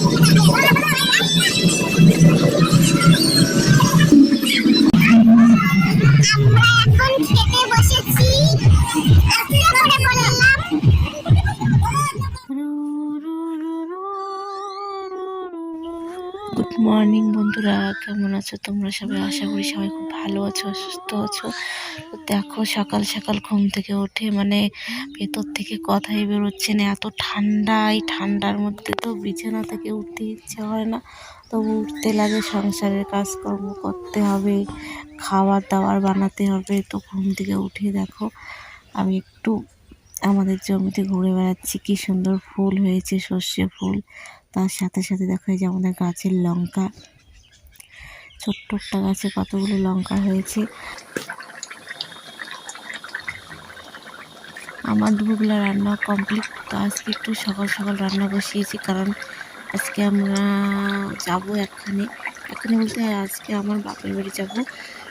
Oh, my God. Morning বন্ধুরা, কেমন আছো তোমরা সবাই? আশা করি সবাই খুব ভালো আছো, সুস্থ আছো। দেখো সকাল সকাল ঘুম থেকে উঠে মানে ভেতর থেকে কথাই বেরোচ্ছে না, এত ঠান্ডা। এই ঠান্ডার মধ্যে তো বিছানা থেকে উঠতে ইচ্ছে হয় না। তবু উঠতে লাগে, সংসারের কাজকর্ম করতে হবে খাবার দাবার বানাতে হবে। তো ঘুম থেকে উঠে দেখো, আমি একটু আমাদের জমিতে ঘুরে বেড়াচ্ছি, কি সুন্দর ফুল হয়েছে, সর্ষে ফুল। তার সাথে সাথে দেখা যায় আমাদের গাছের লঙ্কা। ছোট্ট একটা গাছে কতগুলো লঙ্কা হয়েছে। আমার দুপুরবেলা রান্না কমপ্লিট তো আজকে একটু সকাল সকাল রান্না বসিয়েছি, কারণ আজকে আমরা যাব এখানে। এখানে বলতে আজকে আমার বাপের বাড়ি যাব।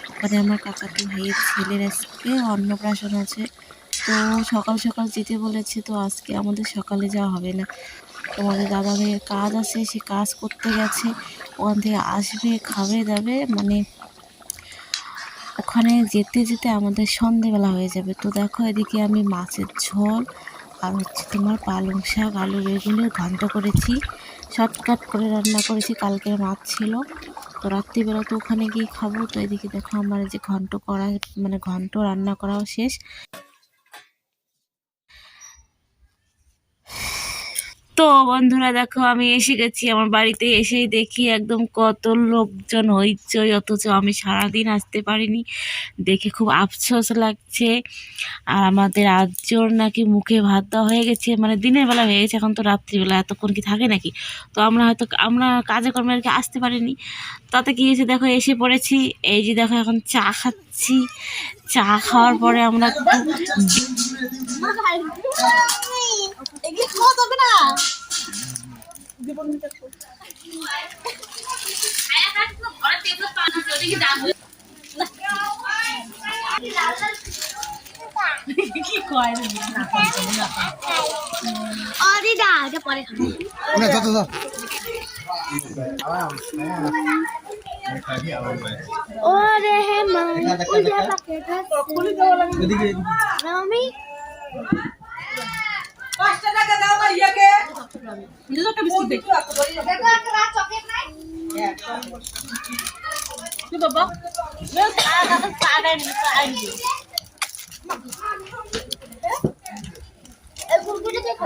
ওখানে আমার কাকাতো ভাইয়ের ছেলের আজকে অন্নপ্রাশন আছে। তো সকাল সকাল যেতে বলেছে, তো আজকে আমাদের সকালে যাওয়া হবে না। তোমাদের দাদা ভাইয়ের কাজ আছে, সে কাজ করতে গেছে, ওখান থেকে আসবে, খাবে দাবে মানে ওখানে যেতে যেতে আমাদের সন্ধেবেলা হয়ে যাবে। তো দেখো এদিকে আমি মাছের ঝোল আর হচ্ছে তোমার পালং শাক, আলু বেগুনের ঘন্ট করেছি, শর্টকাট করে রান্না করেছি, কালকের মাছ ছিল। তো রাত্রিবেলা তো ওখানে গিয়ে খাব। তো এদিকে দেখো আমার যে ঘন্ট করা মানে ঘন্ট রান্না করাও শেষ। তো বন্ধুরা দেখো আমি এসে গেছি আমার বাড়িতে। এসেই দেখি একদম কত লোকজন হইচই অথচ আমি সারাদিন আসতে পারিনি। দেখে খুব আফসোস লাগছে। আর আমাদের আজর নাকি মুখে ভাত দেওয়া হয়ে গেছে। মানে দিনের বেলা হয়ে গেছে এখন তো রাত্রিবেলা। এতক্ষণ কি থাকে নাকি? তো আমরা হয়তো আমরা কাজে কর্মে আর কি আসতে পারিনি। তাতে কি হয়েছে দেখো এসে পড়েছি। এই যে দেখো এখন চা খাচ্ছি। চা খাওয়ার পরে আমরা অরে দা এটা পরে খাব। ওকে যত যত ওরে হে মা উজা প্যাকেট এদিকে মামি এই কুরকুরে দেখো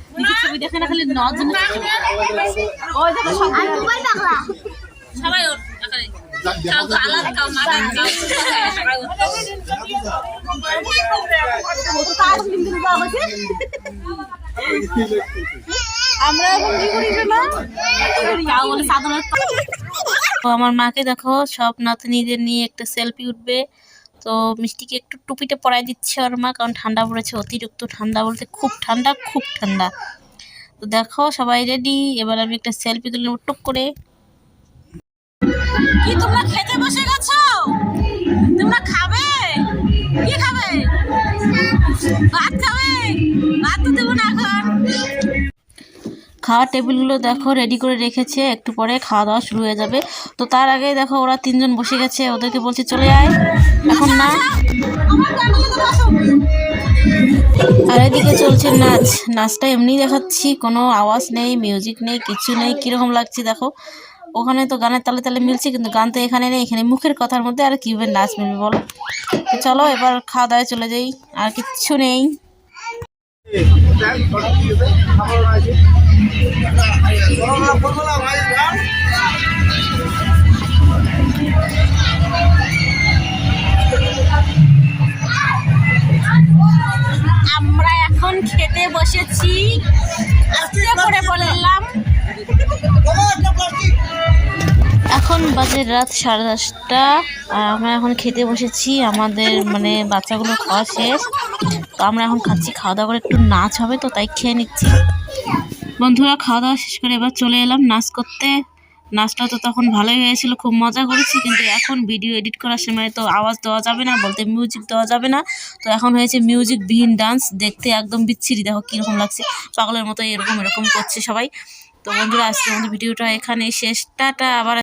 এখানে। কাউ তো আলাদা, কাউ মাঝে, কাউ সবাই এখন কি করি আমার মাকে দেখো সব নাতনিদের নিয়ে একটা সেলফি উঠবে। তো মিষ্টিকে একটু টুপিতে পরাই দিচ্ছে ওর মা, কারণ ঠান্ডা পড়েছে, অতিরিক্ত ঠান্ডা বলতে খুব ঠান্ডা খুব ঠান্ডা। তো দেখো, সবাই রেডি এবার আমি একটা সেলফি তুলে টুক করে। কি তোমরা খেতে বসে গেছো? খাওয়ার টেবিলগুলো দেখো রেডি করে রেখেছে, একটু পরে খাওয়া দাওয়া শুরু হয়ে যাবে। তো তার আগে দেখো ওরা তিনজন বসে গেছে, ওদেরকে বলছে চলে আয়। এখন না। আর এদিকে চলছে নাচ। নাচটা এমনি দেখাচ্ছি, কোনো আওয়াজ নেই মিউজিক নেই, কিছু নেই, কীরকম লাগছে দেখো। ওখানে তো গানের তালে তালে মিলছে, কিন্তু গান তো এখানে নেই, এখানে মুখের কথার মধ্যে আর কীভাবে নাচ মিলবে বলো? চলো এবার খাওয়া দাওয়ায় চলে যাই, আর কিচ্ছু নেই। আমরা এখন খেতে বসেছি। আস্তে করে বললাম, এখন বাজে রাত সাড়ে দশটা। আর আমরা এখন খেতে বসেছি, আমাদের মানে বাচ্চাগুলো খাওয়া শেষ। তো আমরা এখন খাচ্ছি। খাওয়া দাওয়া করে একটু নাচ হবে তো, তাই খেয়ে নিচ্ছি। বন্ধুরা, খাওয়া দাওয়া শেষ করে এবার চলে এলাম নাচ করতে। নাচটা তো তখন ভালোই হয়েছিল, খুব মজা করেছি, কিন্তু এখন ভিডিও এডিট করার সময় তো আওয়াজ দেওয়া যাবে না, বলতে মিউজিক দেওয়া যাবে না। তো এখন হয়েছে মিউজিক বিহীন ডান্স দেখতে একদম বিচ্ছিরি, দেখো কীরকম লাগছে। পাগলের মতো এরকম এরকম করছে সবাই। তো বন্ধুরা আজকে আমাদের ভিডিওটা এখানে শেষ। টাটা, আবার